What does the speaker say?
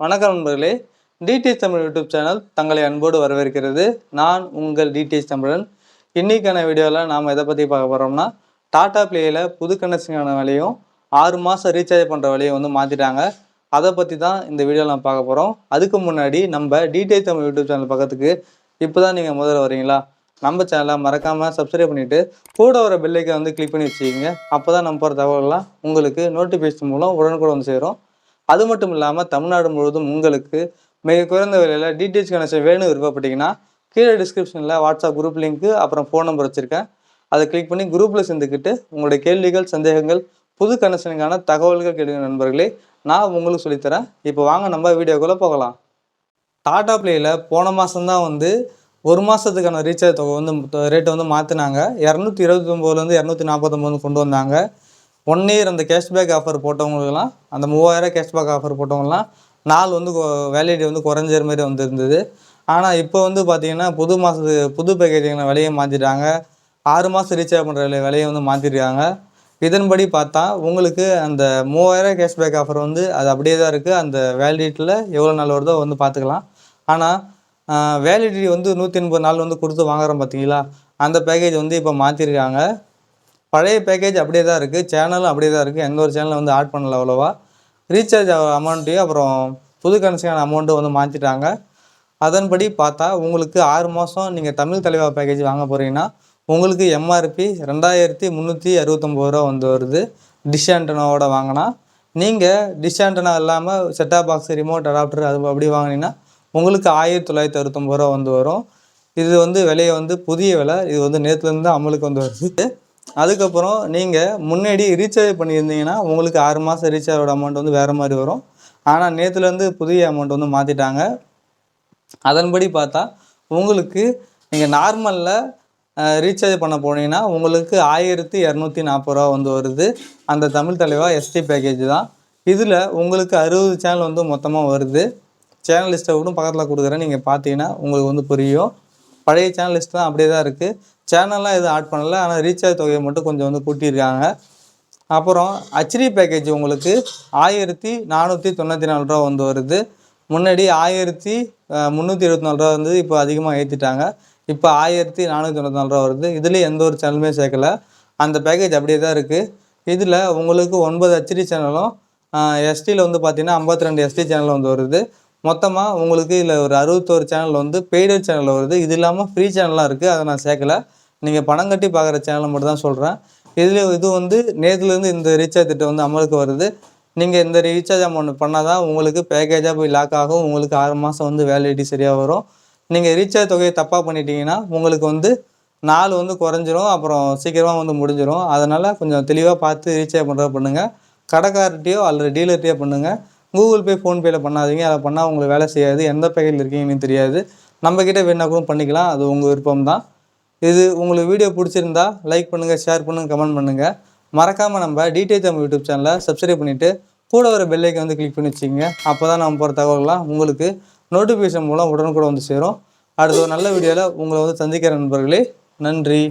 வணக்கம் நண்பர்களே TDS Tamil YouTube channel தங்களை அன்போடு வரவேற்கிறது. நான் உங்கள் டிடிஎஸ் தமிழன். இன்றைக்கான வீடியோவில் நாம் எதை பற்றி பார்க்க போகிறோம்னா டாடா பிளேயில் புது கனெக்ஷனான விலையும் ஆறு மாதம் ரீசார்ஜ் பண்ணுற விலையும் வந்து மாற்றிட்டாங்க அதை பற்றி தான் இந்த வீடியோவில் நம்ம பார்க்க போகிறோம் அதுக்கு முன்னாடி நம்ம டிடிஎஸ் தமிழ் யூடியூப் சேனல் பக்கத்துக்கு இப்போ தான் நீங்கள் முதல்ல வரீங்களா நம்ம சேனலை மறக்காமல் சப்ஸ்கிரைப் பண்ணிவிட்டு கூட வர பெல்லைக்கை வந்து கிளிக் பண்ணி வச்சுக்கிங்க. அப்போ தான் நம்ம போகிற தகவல்கள்லாம் உங்களுக்கு நோட்டிஃபிகேஷன் மூலம் உடனுக்குடன் வந்து சேரும். அது மட்டும் இல்லாமல் தமிழ்நாடு முழுவதும் உங்களுக்கு மிக குறைந்த விலையில் டிடிஹெச் கனெக்ஷன் வேணும் விருப்பப்பட்டீங்கன்னா கீழே டிஸ்கிரிப்ஷனில் வாட்ஸ்அப் குரூப் லிங்க்கு அப்புறம் ஃபோன் நம்பர் வச்சுருக்கேன். அதை கிளிக் பண்ணி குரூப்பில் சேர்ந்துக்கிட்டு உங்களுடைய கேள்விகள் சந்தேகங்கள் புது கனெக்ஷனுக்கான தகவல்கள் கேளுங்க நண்பர்களே. நான் உங்களுக்கு சொல்லித்தரேன். இப்போ வாங்க நம்ம வீடியோக்குள்ளே போகலாம். டாடா பிளேயில் போன மாதம்தான் வந்து ஒரு மாதத்துக்கான ரீசார்ஜ் தொகை வந்து ரேட்டை வந்து மாற்றினாங்க இரநூத்தி இருபத்தொம்போதுலேருந்து இரநூத்தி நாற்பத்தொம்போது கொண்டு வந்தாங்க. ஒன் இயர் அந்த கேஷ்பேக் ஆஃபர் போட்டவங்களுக்குலாம் அந்த மூவாயிரம் கேஷ்பேக் ஆஃபர் போட்டவங்கலாம் நாள் வந்து வேலிடி வந்து குறைஞ்ச மாதிரி வந்துருந்தது ஆனால் இப்போ வந்து பார்த்தீங்கன்னா புது மாதத்து புது பேக்கேஜிங்கில் விலையை மாற்றிட்டாங்க ஆறு மாதம் ரீசார்ஜ் பண்ணுற விலையை வந்து மாற்றிருக்காங்க இதன்படி பார்த்தா உங்களுக்கு அந்த மூவாயிரம் கேஷ்பேக் ஆஃபர் வந்து அது அப்படியே தான் இருக்குது அந்த வேலிடிட்டியில் எவ்வளோ நாள் வருதோ வந்து பார்த்துக்கலாம். ஆனால் வேலிடிட்டி வந்து நூற்றி எண்பது நாள் வந்து கொடுத்து வாங்குறோம் பார்த்தீங்களா அந்த பேக்கேஜ் வந்து இப்போ மாற்றிருக்காங்க பழைய பேக்கேஜ் அப்படியே தான் இருக்குது சேனலும் அப்படியே தான் இருக்குது எந்த ஒரு சேனலும் வந்து ஆட் பண்ணல அவ்வளோவா. ரீசார்ஜ் அமௌண்ட்டையும் அப்புறம் புது கனெக்ஷன் அமௌண்ட்டும் வந்து மாற்றிட்டாங்க அதன்படி பார்த்தா உங்களுக்கு ஆறு மாதம் நீங்கள் தமிழ் தலைவா பேக்கேஜ் வாங்க போகிறீங்கன்னா உங்களுக்கு எம்ஆர்பி ரெண்டாயிரத்தி முந்நூற்றி அறுபத்தொம்போது ரூபா வந்து வருது. டிஷ் ஆண்டனாவோட வாங்கினா. நீங்கள் டிஷ் ஆண்டனா இல்லாமல் set top box remote adapter அது அப்படி வாங்கினீங்கன்னா உங்களுக்கு ஆயிரத்தி தொள்ளாயிரத்தி அறுபத்தொம்போது ரூபா வந்து வரும். இது வந்து விலையை வந்து புதிய விலை. இது வந்து நேற்றுலேருந்து தான் அமலுக்கு வந்து வருது. அதுக்கப்புறம் நீங்கள் முன்னாடி ரீசார்ஜ் பண்ணியிருந்தீங்கன்னா உங்களுக்கு ஆறு மாதம் ரீசார்ஜோட அமௌண்ட் வந்து வேறு மாதிரி வரும். ஆனால் நேற்றுலேருந்து புதிய அமௌண்ட் வந்து மாற்றிட்டாங்க அதன்படி பார்த்தா உங்களுக்கு நீங்கள் நார்மலில் ரீசார்ஜ் பண்ண போனீங்கன்னா உங்களுக்கு ஆயிரத்தி இரநூத்தி நாற்பது ரூபா வந்து வருது. அந்த தமிழ் தலைவா எஸ்டி பேக்கேஜ் தான். இதில் உங்களுக்கு அறுபது சேனல் வந்து மொத்தமாக வருது. சேனல் லிஸ்ட்டை கூட பக்கத்தில் கொடுக்குறேன். நீங்கள் பார்த்தீங்கன்னா உங்களுக்கு வந்து புரியும். பழைய சேனல் லிஸ்ட் தான் அப்படியே தான் இருக்குது சேனல்லாம் எதுவும் ஆட் பண்ணலை ஆனால் ரீசார்ஜ் தொகையை மட்டும் கொஞ்சம் வந்து கூட்டியிருக்காங்க. அப்புறம் ஹச்டி பேக்கேஜ் உங்களுக்கு ஆயிரத்தி நானூற்றி தொண்ணூற்றி நாலு ரூபா வந்து வருது. முன்னாடி ஆயிரத்தி முந்நூற்றி இருபத்தி நாலு ரூபா வந்து இப்போ அதிகமாக ஏற்றிட்டாங்க இப்போ ஆயிரத்தி நானூற்றி தொண்ணூற்றி நாலு ரூபா வருது. இதில் எந்த ஒரு சேனலுமே சேர்க்கல. அந்த பேக்கேஜ் அப்படியே தான் இருக்குது இதில் உங்களுக்கு ஒன்பது ஹச்டி சேனலும் எஸ்டியில் வந்து பார்த்திங்கன்னா ஐம்பத்தி ரெண்டு எஸ்டி சேனல் வந்து வருது. மொத்தமாக உங்களுக்கு இதில் ஒரு அறுபத்தோரு சேனல் வந்து பெய்டர் சேனல் வருது. இது இல்லாமல் ஃப்ரீ சேனல்லாம் இருக்குது அதை நான் சேர்க்கல. நீங்கள் பணம் கட்டி பார்க்குற சேனலை மட்டும் தான் சொல்கிறேன் இதில் இது வந்து நேற்றுலேருந்து இந்த ரீசார்ஜ் திட்டம் வந்து அமலுக்கு வருது. நீங்கள் இந்த ரீசார்ஜ் அமௌண்ட் பண்ணால் தான் உங்களுக்கு பேக்கேஜாக போய் லாக் ஆகும். உங்களுக்கு ஆறு மாதம் வந்து வேலிடிட்டி சரியாக வரும். நீங்கள் ரீசார்ஜ் தொகையை தப்பாக பண்ணிட்டீங்கன்னா உங்களுக்கு வந்து நாள் வந்து குறைஞ்சிரும். அப்புறம் சீக்கிரமாக வந்து முடிஞ்சிடும் அதனால் கொஞ்சம் தெளிவாக பார்த்து ரீசார்ஜ் பண்ணுறத பண்ணுங்கள் கடைக்கார்ட்டையோ அல்லது டீலர்கிட்டையோ பண்ணுங்கள் கூகுள் பே ஃபோன்பேயில் பண்ணாதீங்க. அதை பண்ணால் உங்களுக்கு வேலை செய்யாது. எந்த பேக்கெட்டில் இருக்கீங்கன்னு தெரியாது. நம்மக்கிட்ட வேணா கூட பண்ணிக்கலாம். அது உங்கள் விருப்பம் தான் இது உங்களுக்கு வீடியோ பிடிச்சிருந்தா லைக் பண்ணுங்கள் ஷேர் பண்ணுங்கள் கமெண்ட் பண்ணுங்கள் மறக்காமல் நம்ம டிடிஐ தமிழ் யூடியூப் சேனலை சப்ஸ்கிரைப் பண்ணிவிட்டு கூட வர பெல்லைக்கை வந்து கிளிக் பண்ணி வச்சுக்கோங்க. அப்போ தான் நம்ம போகிற தகவல்கள்லாம் உங்களுக்கு நோட்டிஃபிகேஷன் மூலம் உடனுக்குடன் வந்து சேரும். அடுத்த ஒரு நல்ல வீடியோவில் உங்களை வந்து சந்திக்கிற நண்பர்களே நன்றி.